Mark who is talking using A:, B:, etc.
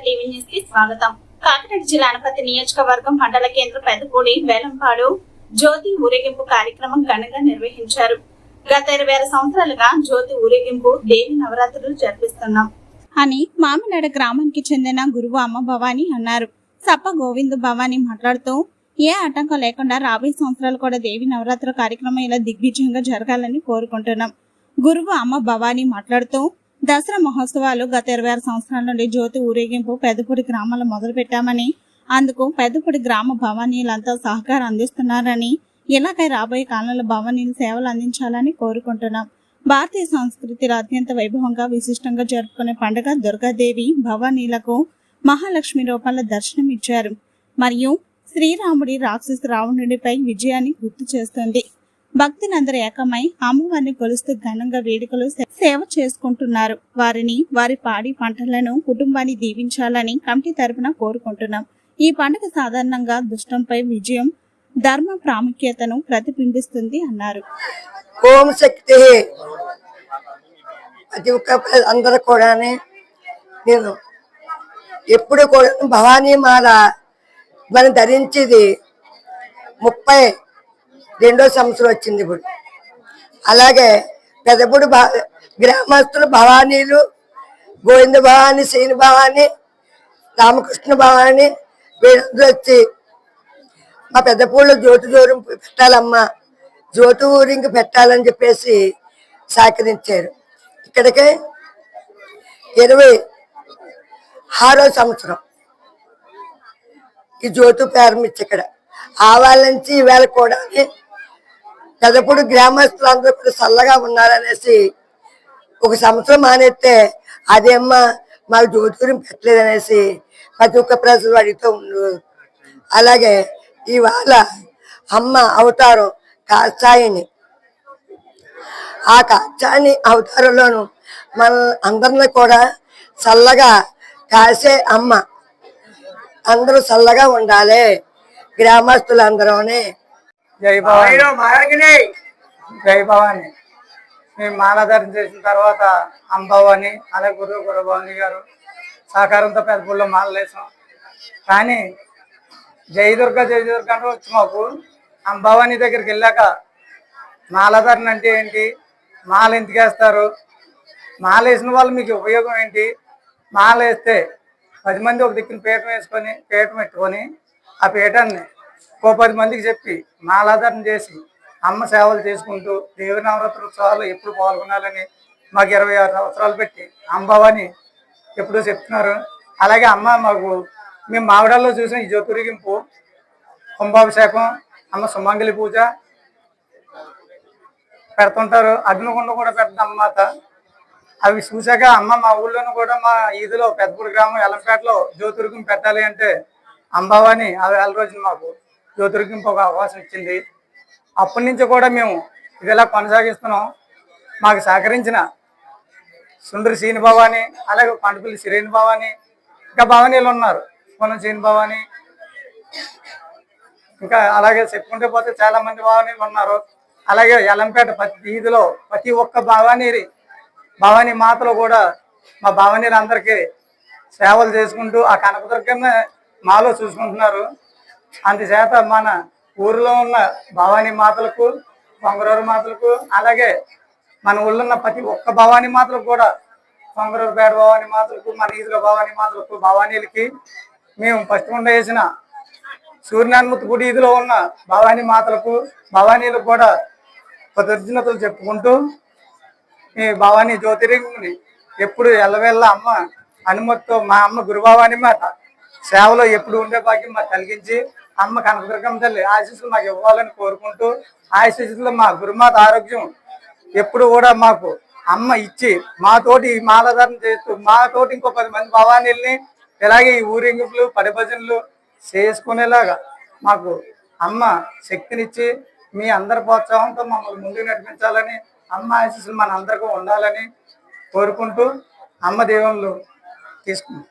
A: స్వాగతం. కాకినాడ జిల్లా అనపతి నియోజకవర్గం మండల కేంద్ర పెద్దపూడి వేలంపాడు జ్యోతి ఊరేగింపు కార్యక్రమం ఘనంగా నిర్వహించారు. గత ఇరవై ఆరు సంవత్సరాలుగా జ్యోతి ఊరేగింపు దేవి నవరాత్రులు జరిపిస్తున్నాం అని మామినాడ గ్రామానికి చెందిన గురువు అమ్మ భవాని అన్నారు. సప్ప గోవింద్ భవాని మాట్లాడుతూ ఏ ఆటంకం లేకుండా రాబోయే సంవత్సరాలు కూడా దేవి నవరాత్రుల కార్యక్రమం ఇలా దిగ్విజయంగా జరగాలని కోరుకుంటున్నాం. గురువు అమ్మ భవాని మాట్లాడుతూ దసరా మహోత్సవాలు గత ఇరవై ఆరు సంవత్సరాల నుండి జ్యోతి ఊరేగింపు పెద్దపూడి గ్రామంలో మొదలు పెట్టామని అందుకు పెద్దపూడి గ్రామ భవానీయులంతా సహకారం అందిస్తున్నారని ఇలాగై రాబోయే కాలంలో భవానీలు సేవలు అందించాలని కోరుకుంటున్నాం. భారతీయ సంస్కృతిలో అత్యంత వైభవంగా విశిష్టంగా జరుపుకునే పండుగ దుర్గాదేవి భవానీలకు మహాలక్ష్మి రూపంలో దర్శనం ఇచ్చారు మరియు శ్రీరాముడి రాక్షస రావణుడిపై విజయాన్ని గుర్తు చేస్తుంది. భక్తులందరూ ఏకమై అమ్మవారిని కొలుస్తూ ఘనంగా వేడుకలు సే- సేవ చేసుకుంటున్నారు. వారిని వారి పాడి పంటలను కుటుంబాన్ని దీవించాలని కమిటీ తరపున కోరుకుంటున్నాం. ఈ పండుగ సాధారణంగా దుష్టంపై విజయం ధర్మ ప్రాముఖ్యతను ప్రతిబింబిస్తుంది అన్నారు.
B: ఓం శక్తి! ప్రతి ఒక్క అందరూ కూడా నేను ఎప్పుడు కూడా భవానీ మాల మనం ధరించేది ముప్పై రెండో సంవత్సరం వచ్చింది ఇప్పుడు. అలాగే పెదపుడు భా- గ్రామస్తులు భవానీలు గోవింద భవాని శ్రీని భవాని రామకృష్ణ భవాని వీళ్ళందరూ వచ్చి మా పెద్దపూళ్ళు జ్యోతి దూరం పెట్టాలమ్మా జ్యోతి ఊరింకి పెట్టాలని చెప్పేసి సహకరించారు. ఇక్కడికి ఇరవై ఆరో సంవత్సరం. ఈ జ్యోతి ప్రారంభించి ఇక్కడ. ఆవాల నుంచి ఈవేళ కూడా పెదపూడి గ్రామస్తులందరూ కూడా చల్లగా ఉన్నారనేసి ఒక సంవత్సరం మానేస్తే అదేమ్మా మాకు జ్యోతిర్యం పెట్టలేదు అనేసి ప్రతి ఒక్క ప్రజలు అడుగుతూ ఉన్నారు అలాగే ఇవాళ అమ్మ అవతారం కాచాయిని ఆ కాచాయిని అవతారంలోను మన అందరిని కూడా చల్లగా కాసే అమ్మ. అందరూ చల్లగా ఉండాలి గ్రామస్తులందరూనే.
C: జై భవాని. జై భవాని. మేము మాలాధారణ చేసిన తర్వాత అంబవాని అలాగే గురు గురుభవాని గారు సహకారంతో పెద్దపూడిలో మాలలు వేసాం. కానీ జై దుర్గా జై దుర్గా అంటే వచ్చి మాకు అంబవాని దగ్గరికి వెళ్ళాక మాలాధారణ అంటే ఏంటి? మాల ఎందుకు వేస్తారు? మాల వేసిన వాళ్ళు మీకు ఉపయోగం ఏంటి? మాల వేస్తే పది మంది ఒక దిక్కున పీఠం వేసుకొని పీఠం పెట్టుకొని ఆ పీఠాన్ని ఓ పది మందికి చెప్పి మాలాధారణ చేసి అమ్మ సేవలు చేసుకుంటూ దేవి నవరాత్రి ఉత్సవాలు ఎప్పుడు పాల్గొనాలని మాకు ఇరవై ఆరు సంవత్సరాలు పెట్టి అంబవాని ఎప్పుడూ చెప్తున్నారు. అలాగే అమ్మ మాకు మేము మావిడాల్లో చూసిన ఈ జ్యోతిరిగింపు కుంభాభిషేకం అమ్మ సుమంగళి పూజ పెడుతుంటారు. అగ్నిగుండ కూడా పెడతాం అమ్మమాత అవి చూశాక అమ్మ మా ఊళ్ళోనూ కూడా మా ఈదిలో పెద్దపూడి గ్రామం ఎలంపేటలో జ్యోతిరుగం పెట్టాలి అంటే అంబావాని ఆ వేల రోజున మాకు జ్యోతిర్గింపు ఒక అవకాశం ఇచ్చింది. అప్పటి నుంచి కూడా మేము ఇది ఇలా కొనసాగిస్తున్నాం. మాకు సహకరించిన సుందరి శ్రీని భవాని అలాగే పండుపల్లి శ్రీని భవాని ఇంకా భవానీలు ఉన్నారు. కొనం శ్రీని భవాని ఇంకా అలాగే చెప్పుకుంటే పోతే చాలా మంది భవానీలు ఉన్నారు. అలాగే ఎలంపేట ప్రతి వీధిలో ప్రతి ఒక్క భవానీ భవానీ మాతలు కూడా మా భవానీలు సేవలు చేసుకుంటూ ఆ కనకదుర్గమ్మ మాలో చూసుకుంటున్నారు. అందుచేత మన ఊరిలో ఉన్న భవానీ మాతలకు కొంగరూరు మాతలకు అలాగే మన ఊళ్ళో ఉన్న ప్రతి ఒక్క భవానీ మాతలకు కూడా బొంగరూరు పేట భవానీ మాతలకు మన ఈదుల భవానీ మాతలకు భవానీలకి మేము ఫస్ట్ ఉండ వేసిన సూర్యనారాయణమూర్తి గుడి ఇదిలో ఉన్న భవానీ మాతలకు భవానీలకు కూడా కృతజ్ఞతలు చెప్పుకుంటూ ఈ భవానీ జ్యోతిర్లింగుని ఎప్పుడు ఎల్లవెల్ల అమ్మ అనుమతితో మా అమ్మ గురుభవాని మాట సేవలో ఎప్పుడు ఉండే భాగ్యం మాకు కలిగించి అమ్మ కనకదుర్గమ్మ తల్లి ఆశీస్సులు మాకు ఇవ్వాలని కోరుకుంటూ ఆశీస్సులు మా గురుమాత ఆరోగ్యం ఎప్పుడు కూడా మాకు అమ్మ ఇచ్చి మాతోటి మాలధారణ చేస్తూ మాతోటి ఇంకో పది మంది భవానీల్ని ఇలాగే ఈ ఊరేగింపులు పరిభజనలు చేసుకునేలాగా మాకు అమ్మ శక్తినిచ్చి మీ అందరి ప్రోత్సాహంతో మమ్మల్ని ముందుకు నడిపించాలని అమ్మ ఆశీస్సులు మన అందరికీ ఉండాలని కోరుకుంటూ అమ్మ దేవుళ్ళు తీసుకున్నాం